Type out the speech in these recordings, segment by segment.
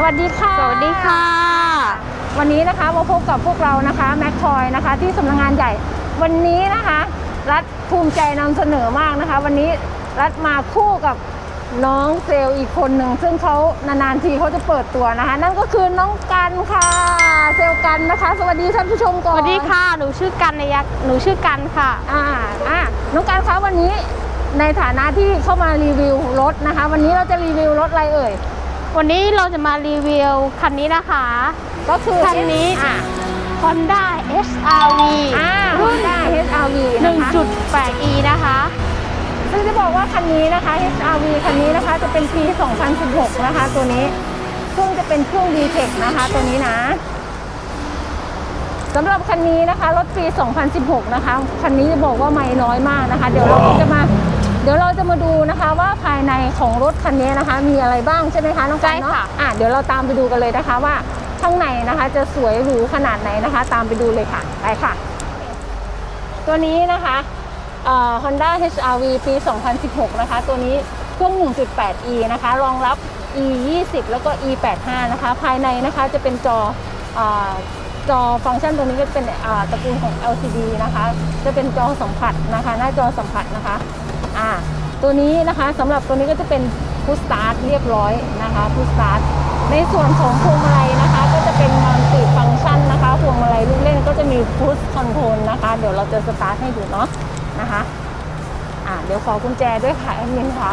สวัสดีค่ะ สวัสดีค่ะ วันนี้นะคะมาพบกับพวกเรานะคะแม็กคอยนะคะ ที่สำนักงานใหญ่ วันนี้นะคะ รัฐภูมิใจนำเสนอมากนะคะ วันนี้รัฐมาคู่กับน้องเซลล์อีกคนหนึ่ง ซึ่งเขานานๆทีเขาจะเปิดตัวนะคะ นั่นก็คือน้องกันค่ะ เซลล์กันนะคะ สวัสดีท่านผู้ชมก่สอนวัสดีค่ะ หนูชื่อกันนยักหนูชื่อกันค่ะ อ่าอ่าน้องการคะวันนี้ในฐานะที่เข้ามารีวิวรถนะคะ วันนี้เราจะรีวิวรถอะไรเอ่ย วันนี้เราจะมารีวิวคันนี้นะคะ ก็คือคันนี้อ่า Honda HRV อ่ารุ่น Honda HRV นะคะ 1.8e นะคะ ซึ่งจะบอกว่าคันนี้นะคะ HRV คันนี้นะคะจะเป็นปี 2016 นะคะ ตัวนี้เครื่องจะเป็นเครื่อง VTEC นะคะ ตัวนี้นะสำหรับคันนี้นะคะรถปี 2016 นะคะ คันนี้จะบอกว่าไม่น้อยมากนะคะ เดี๋ยวเราจะมา เดี๋ยวเราจะมาดู นะคะว่าภายในของรถคันนี้นะคะ มีอะไรบ้างใช่ไหมคะน้องกันเนาะใช่ค่ะอะเดี๋ยวเราตามไปดูกันเลยนะคะว่าข้างในนะคะจะสวยหรูขนาดไหนนะคะ ตามไปดูเลยค่ะไปค่ะ ตัวนี้นะคะเอ่อ Honda HRV ปี 2016 นะคะ ตัวนี้เครื่อง 1.8e นะคะ รองรับ e 20แล้วก็ e 85นะคะ ภายในนะคะจะเป็นจอเอ่อจอฟังก์ชันตัวนี้ก็เป็นอ่าตระกูลของ LCD นะคะ จะเป็นจอสัมผัสนะคะ หน้าจอสัมผัสนะคะ อ่า ตัวนี้นะคะสำหรับตัวนี้ก็จะเป็น Push Start เรียบร้อยนะคะ Push Start ในส่วนของพวงมาลัยนะคะ ก็จะเป็นมัลติฟังก์ชันนะคะพวงมาลัยลูกเล่นก็จะมี Push Control นะคะ เดี๋ยวเราจะสตาร์ทให้ดูเนาะนะคะอ่าเดี๋ยวขอกุญแจด้วยค่ะแอดมินค่ะ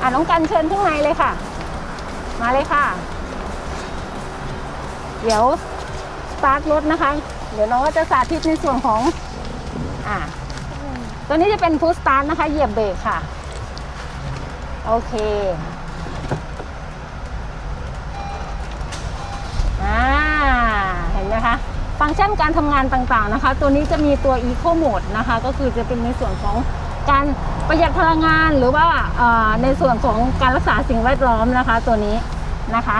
อ่าน้องกันเชิญข้างในเลยค่ะ มาเลยค่ะ เดี๋ยวสตาร์ทรถนะคะ เดี๋ยวน้องก็จะสาธิตในส่วนของอ่า ตัวนี้จะเป็นพุสตาร์ทนะคะ เหยียบเบรกค่ะ โอเคอ่าเห็นไหมคะ ฟังก์ชันการทำงานต่างๆนะคะ ตัวนี้จะมีตัว Eco Mode นะคะ ก็คือจะเป็นในส่วนของการประหยัดพลังงานหรือว่าในส่วนของการรักษาสิ่งแวดล้อมนะคะ ตัวนี้นะคะ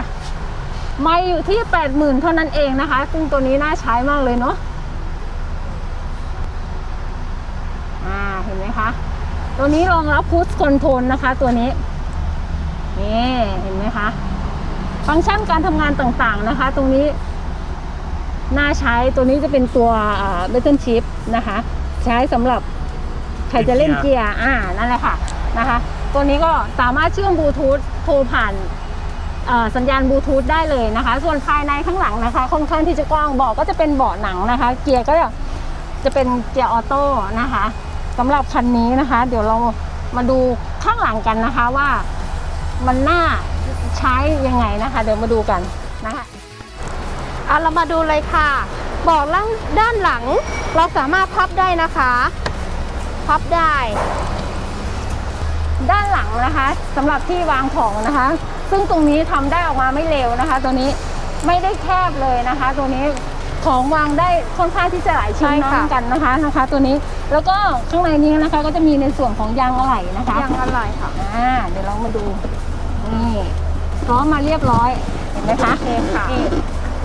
ไม่อยู่ที่ 80,000 เท่านั้นเองนะคะ ซึ่งตัวนี้น่าใช้มากเลยเนาะ อ่า เห็นไหมคะ ตัวนี้รองรับพุชคอนโทรลนะคะ ตัวนี้นี่เห็นไหมคะ ฟังก์ชันการทำงานต่างๆนะคะ ตรงนี้น่าใช้ตัวนี้จะเป็นตัวเบตเทิลชิพนะคะ ใช้สำหรับใครจะเล่นเกียร์อ่านั่นแหละค่ะนะคะ ตัวนี้ก็สามารถเชื่อมบลูทูธโทรผ่านเอ่อสัญญาณบลูทูธได้เลยนะคะ ส่วนภายในข้างหลังนะคะ ค่อนข้างที่จะกว้างเบาะก็จะเป็นเบาะหนังนะคะ เกียร์ก็จะจะเป็นเกียร์ออโต้นะคะ สำหรับคันนี้นะคะ เดี๋ยวเรามาดูข้างหลังกันนะคะว่ามันน่าใช้ยังไงนะคะ เดี๋ยวมาดูกันนะคะเอาเรามาดูเลยค่ะบอกล่างด้านหลังเราสามารถพับได้นะคะพับได้ ด้านหลังนะคะสำหรับที่วางของนะคะ ซึ่งตรงนี้ทำได้ออกมาไม่เร็วนะคะ ตัวนี้ไม่ได้แคบเลยนะคะ ตัวนี้ ของวางได้ค่อนข้างที่จะหลายชิ้นใช่ค่ะ น้องกันนะคะนะคะ ตัวนี้แล้วก็ข้างในนี้นะคะ ก็จะมีในส่วนของยางอะไหล่นะคะยังอร่อยค่ะอ่าเดี๋ยวเรามาดูนี่พร้อมมาเรียบร้อยเห็นไหมคะโอเคค่ะนี่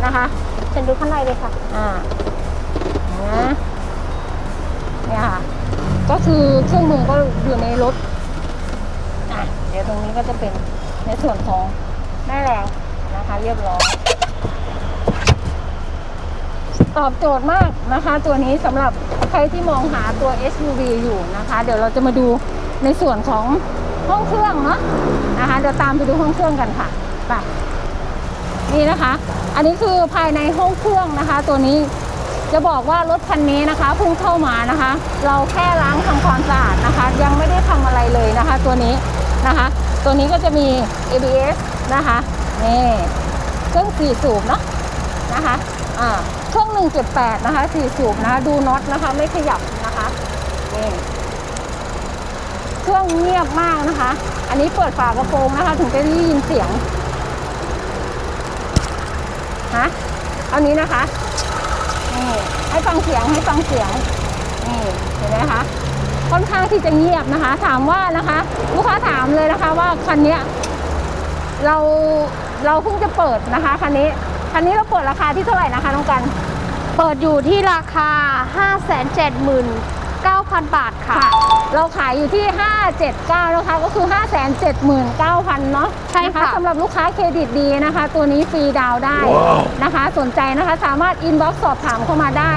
นะคะเป็นดูข้างในเลยค่ะ อ่านะเนี่ยค่ะก็คือเครื่องมือก็อยู่ในรถอะเดี๋ยวตรงนี้ก็จะเป็นในส่วนของแม่แรงนะคะ เรียบร้อย ตอบโจทย์มากนะคะ ตัวนี้สำหรับใครที่มองหาตัว SUV อยู่นะคะ เดี๋ยวเราจะมาดูในส่วนของห้องเครื่องเนาะนะคะเดี๋ยวตามไปดูห้องเครื่องกันค่ะไปนี่นะคะ อันนี้คือภายในห้องเครื่องนะคะ ตัวนี้จะบอกว่ารถคันนี้นะคะเพิ่งเข้ามานะคะ เราแค่ล้างทำความสะอาดนะคะ ยังไม่ได้ทำอะไรเลยนะคะ ตัวนี้นะคะ ตัวนี้ก็จะมี ABS นะคะนี่เครื่องสี่สูบเนาะนะคะ อ่าเครื่อง1.8นะคะสี่สูบนะคะดูน็อตนะคะ ไม่ขยับนะคะนี่เครื่องเงียบมากนะคะ อันนี้เปิดฝากระโปรงนะคะ ถึงจะได้ยินเสียงฮะเอานี้นะคะนี่ให้ฟังเสียงให้ฟังเสียงนี่เห็นไหมคะค่อนข้างที่จะเงียบนะคะ ถามว่านะคะ ลูกค้าถามเลยนะคะว่าคันเนี้ยเราเราเพิ่งจะเปิดนะคะคันนี้ คันนี้เราเปิดราคาที่เท่าไหร่นะคะน้องกัน เปิดอยู่ที่ราคา 5 7 9 59,000 บาทค่ะค่ะ เราขายอยู่ที่ 579 นะคะ ก็คือ 579,000 เนาะใช่ค่ะนสำหรับลูกค้าเครดิตดีนะคะ ตัวนี้ฟรีดาวน์ได้นะคะ สนใจนะคะสามารถอินบ็อกซ์สอบถามเข้ามาได้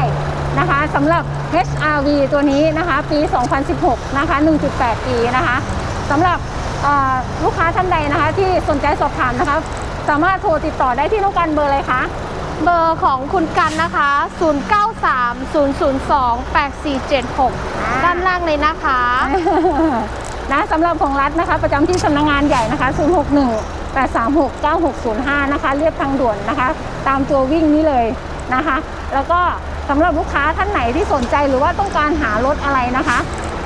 นะคะสำหรับ HRV ตัวนี้นะคะ ปี 2016 นะคะ 1.8 ปีนะคะสำหรับเอ่อลูกค้าท่านใดนะคะที่สนใจสอบถามนะคะ สามารถโทรติดต่อได้ที่น้องกันเบอร์อะไรคะเบอร์ของคุณกันนะคะ 0930028476 ด้านล่างเลยนะคะ นะสำหรับของรัฐนะคะ ประจำที่สำนักงานใหญ่นะคะ 061 836 9605 นะคะ เรียบทางด่วนนะคะ ตามตัววิ่งนี้เลยนะคะ แล้วก็สำหรับลูกค้าท่านไหนที่สนใจหรือว่าต้องการหารถอะไรนะคะ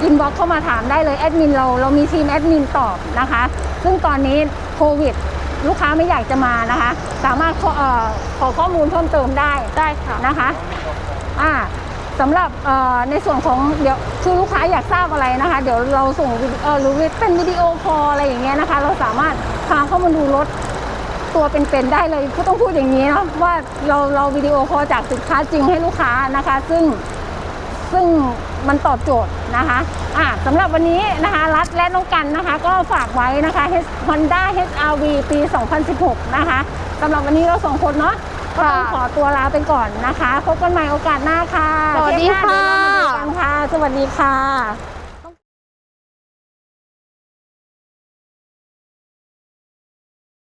อินบ็อกเข้ามาถามได้เลยแอดมินเราเรามีทีมแอดมินตอบนะคะ ซึ่งตอนนี้โควิด ลูกค้าไม่อยากจะมานะคะ สามารถขอเอ่อขอข้อมูลเพิ่มเติมได้ได้ค่ะนะคะอ่าสำหรับเอ่อในส่วนของเดี๋ยวคือลูกค้าอยากทราบอะไรนะคะ เดี๋ยวเราส่งวิดีเออหรือเป็นวิดีโอคอลอะไรอย่างเงี้ยนะคะ เราสามารถพาเข้ามาดูรถตัวเป็นๆได้เลยก็ต้องพูดอย่างนี้เนาะว่าเราเราวิดีโอคอลจากสินค้าจริงให้ลูกค้านะคะ ซึ่ง ซึ่งมันตอบโจทย์นะคะอ่าสำหรับวันนี้นะคะ รัฐและน้องกันนะคะ ก็ฝากไว้นะคะ Honda HRV ปี 2016 นะคะสำหรับวันนี้เราสองคนเนาะก็ต้องขอตัวลาไปก่อนนะคะ พบกันใหม่โอกาสหน้าค่ะสวัสดีเทปหน้าค่ะเดี๋ยวเรามาดูกันค่ะ สวัสดีค่ะ